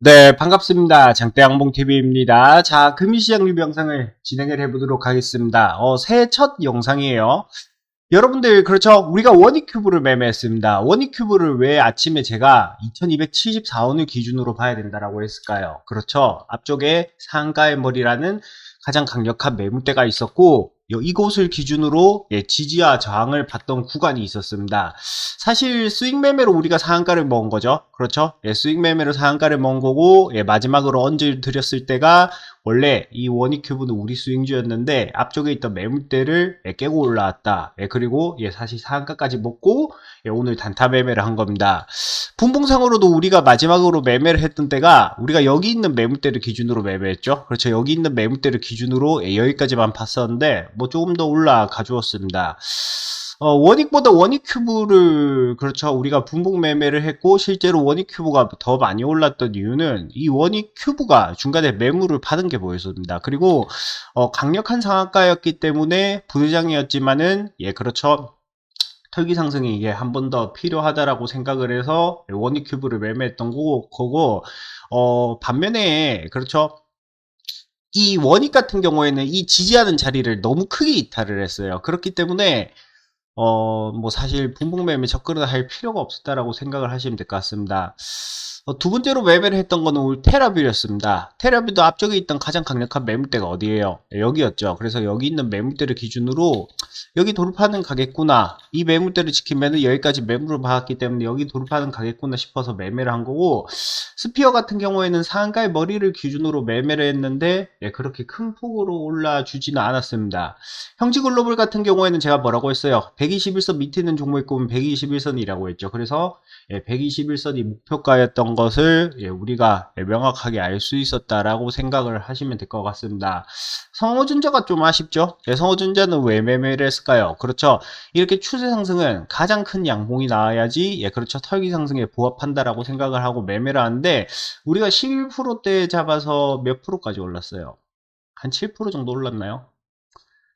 네, 반갑습니다. 장대양봉TV입니다. 자, 금일시장 리뷰 영상을 진행을 해보도록 하겠습니다. 어, 새해 첫 영상이에요. 여러분들, 그렇죠. 우리가 원익큐브를 매매했습니다. 원익큐브를 왜 아침에 제가 2274원을 기준으로 봐야 된다라고 했을까요? 그렇죠. 앞쪽에 상가의 머리라는 가장 강력한 매물대가 있었고, 요- 이곳을 기준으로 예, 지지와 저항을 봤던 구간이 있었습니다. 사실 수익 매매로 우리가 상한가를 먹은 거죠. 그렇죠? 예, 수익 매매로 상한가를 먹은 거고 예, 마지막으로 언질 드렸을 때가 원래 이 원익 큐브는 우리 수익주였는데 앞쪽에 있던 매물대를 예, 깨고 올라왔다. 예, 그리고 예, 사실 상한가까지 먹고 예, 오늘 단타 매매를 한 겁니다. 분봉상으로도 우리가 마지막으로 매매를 했던 때가 우리가 여기 있는 매물대를 기준으로 매매했죠. 그렇죠. 여기 있는 매물대를 기준으로 예, 여기까지만 봤었는데 뭐 조금 더 올라가 주었습니다. 어, 원익보다 원익 큐브를 그렇죠 우리가 분봉 매매를 했고 실제로 원익 큐브가 더 많이 올랐던 이유는 이 원익 큐브가 중간에 매물을 받은 게 보였습니다. 그리고 어, 강력한 상한가였기 때문에 부대장이었지만은 예 그렇죠 털기 상승이 이게 한 번 더 필요하다라고 생각을 해서 원익 큐브를 매매했던 거고, 어, 반면에 그렇죠 이 원익 같은 경우에는 이 지지하는 자리를 너무 크게 이탈을 했어요. 그렇기 때문에 어, 뭐 사실 분봉 매매 접근을 할 필요가 없었다라고 생각을 하시면 될 것 같습니다. 어, 두 번째로 매매를 했던 거는 우리 테라뷰였습니다. 테라뷰도 앞쪽에 있던 가장 강력한 매물대가 어디예요? 네, 여기였죠. 그래서 여기 있는 매물대를 기준으로 여기 돌파는 가겠구나. 이 매물대를 지키면은 여기까지 매물을 받았기 때문에 여기 돌파는 가겠구나 싶어서 매매를 한 거고 스피어 같은 경우에는 상가의 머리를 기준으로 매매를 했는데 예, 그렇게 큰 폭으로 올라주지는 않았습니다. 형지 글로벌 같은 경우에는 제가 뭐라고 했어요? 121선 밑에 있는 종목이 꼽으면 121선이라고 했죠. 그래서 121선이 목표가였던 것을 예, 우리가 예, 명확하게 알 수 있었다라고 생각을 하시면 될 것 같습니다. 성호전자가 좀 아쉽죠? 예, 성호전자는 왜 매매를 했을까요? 그렇죠. 이렇게 추세 상승은 가장 큰 양봉이 나와야지 예, 그렇죠. 털기 상승에 부합한다라고 생각을 하고 매매를 하는데 우리가 11%대 잡아서 몇 프로까지 올랐어요? 한 7% 정도 올랐나요?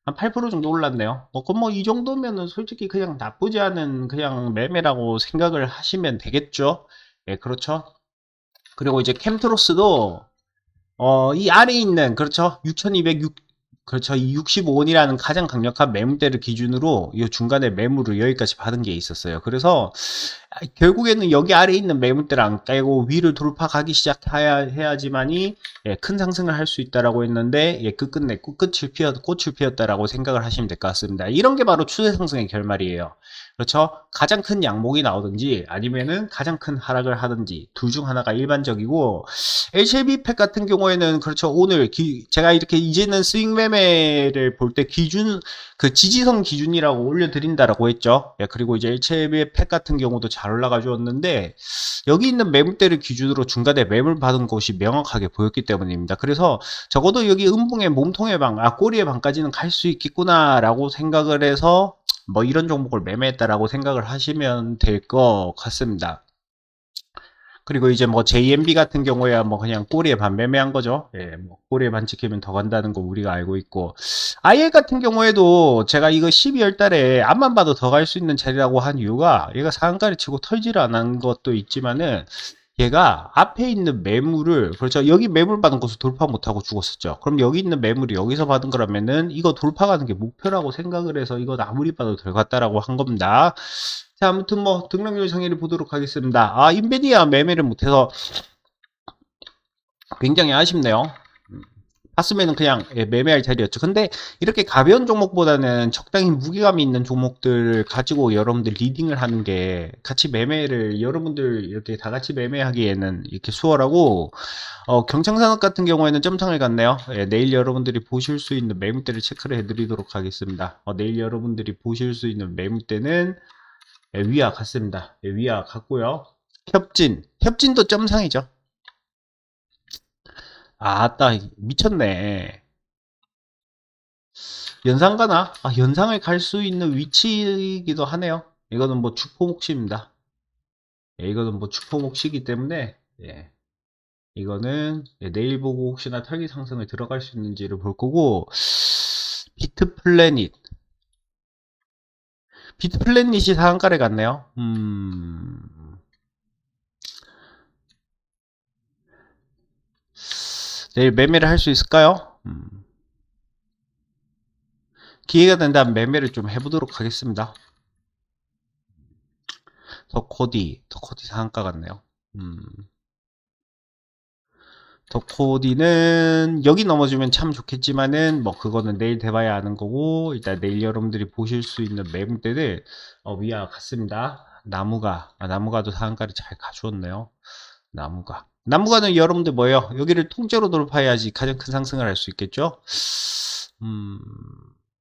한8% 정도 올랐네요. 뭐, 그럼 뭐, 이 정도면은 솔직히 그냥 나쁘지 않은 그냥 매매라고 생각을 하시면 되겠죠. 예, 그렇죠. 그리고 이제 캠트로스도, 어, 이 아래에 있는, 그렇죠. 6206, 그렇죠. 이 65원이라는 가장 강력한 매물대를 기준으로 이 중간에 매물을 여기까지 받은 게 있었어요. 그래서 아, 결국에는 여기 아래에 있는 매물대를 안 깨고 위를 돌파 가기 시작해야 해야지만이 예, 큰 상승을 할 수 있다라고 했는데 예, 끝끝내 꽃을 피었 꽃을 피웠다라고 생각을 하시면 될 것 같습니다. 이런 게 바로 추세 상승의 결말이에요. 그렇죠? 가장 큰 양목이 나오든지 아니면은 가장 큰 하락을 하든지 둘 중 하나가 일반적이고 HLB 팩 같은 경우에는 그렇죠. 오늘 기- 제가 이렇게 이제는 스윙 매매를 볼 때 기준 그 지지선 기준이라고 올려드린다라고 했죠. 예, 그리고 이제 HLB 팩 같은 경우도 잘 올라가 주었는데 여기 있는 매물대를 기준으로 중간에 매물 받은 곳이 명확하게 보였기 때문입니다. 그래서 적어도 여기 음봉의 몸통의 방, 아 꼬리의 방까지는 갈 수 있겠구나라고 생각을 해서 뭐 이런 종목을 매매했다라고 생각을 하시면 될 것 같습니다. 그리고 이제 뭐 JMB 같은 경우에야 뭐 그냥 꼬리에 반 매매한 거죠. 예, 뭐 꼬리에 반 지키면 더 간다는 거 우리가 알고 있고. IL 같은 경우에도 제가 이거 12월 달에 앞만 봐도 더 갈 수 있는 자리라고 한 이유가 얘가 상한가를 치고 털지를 않은 것도 있지만은 얘가 앞에 있는 매물을 그렇죠 여기 매물 받은 곳을 돌파 못하고 죽었었죠 그럼 여기 있는 매물이 여기서 받은 거라면은 이거 돌파가는 게 목표라고 생각을 해서 이거 아무리 봐도 될 같다라고 한 겁니다 자 아무튼 뭐 등락률 정의를 보도록 하겠습니다 아 인베디아 매매를 못해서 굉장히 아쉽네요 음, 봤으면은 그냥 예, 매매할 자리였죠. 근데 이렇게 가벼운 종목보다는 적당히 무게감이 있는 종목들 가지고 여러분들 리딩을 하는 게 같이 매매를 여러분들 이렇게 다 같이 매매하기에는 이렇게 수월하고 어, 경창산업 같은 경우에는 점창을 갔네요. 예, 내일 여러분들이 보실 수 있는 매물대를 체크를 해드리도록 하겠습니다. 어, 내일 여러분들이 보실 수 있는 매물대는 예, 위와 같습니다. 예, 위와 같고요. 협진, 협진도 점상이죠. 아따 미쳤네 연상 가나? 아 연상을 갈 수 있는 위치이기도 하네요 이거는 뭐 주포목시입니다 예, 이거는 뭐 주포목시이기 때문에 예, 이거는 예, 내일 보고 혹시나 털기 상승을 들어갈 수 있는지를 볼 거고 비트 플래닛 비트 플래닛이 상한가를 갔네요 음 내일 매매를 할 수 있을까요? 음. 기회가 된다면 매매를 좀 해보도록 하겠습니다. 더 코디, 더 코디 상한가 같네요. 음. 더 코디는 여기 넘어주면 참 좋겠지만은 뭐 그거는 내일 돼봐야 아는 거고 일단 내일 여러분들이 보실 수 있는 매물대들 어, 위와 같습니다. 나무가 아, 나무가도 상한가를 잘 가주었네요. 나무가 나무가는 여러분들 뭐예요? 여기를 통째로 돌파해야지 가장 큰 상승을 할 수 있겠죠? 음,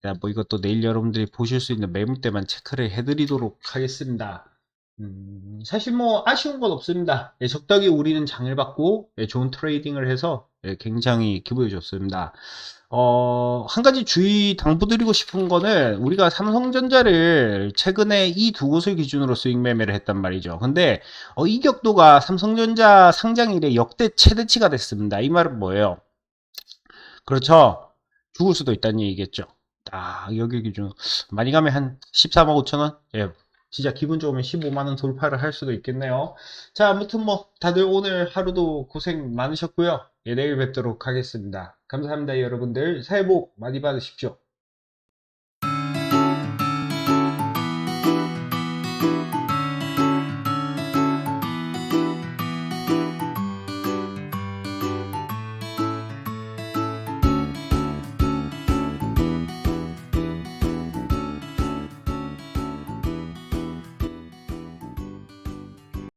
야, 뭐 이것도 내일 여러분들이 보실 수 있는 매물대만 체크를 해드리도록 하겠습니다. 음, 사실 뭐 아쉬운 건 없습니다. 예, 적당히 우리는 장을 받고 예, 좋은 트레이딩을 해서 예, 굉장히 기분이 좋습니다. 어, 한 가지 주의 당부드리고 싶은 거는 우리가 삼성전자를 최근에 이 두 곳을 기준으로 수익 매매를 했단 말이죠. 근데 어, 이 격도가 삼성전자 상장 이래 역대 최대치가 됐습니다. 이 말은 뭐예요? 그렇죠. 죽을 수도 있다는 얘기겠죠. 아, 여기 기준 많이 가면 한 14만 5천 원? 예, 진짜 기분 좋으면 15만원 돌파를 할 수도 있겠네요. 자, 아무튼 뭐, 다들 오늘 하루도 고생 많으셨고요. 예, 내일 뵙도록 하겠습니다. 감사합니다, 여러분들. 새해 복 많이 받으십시오.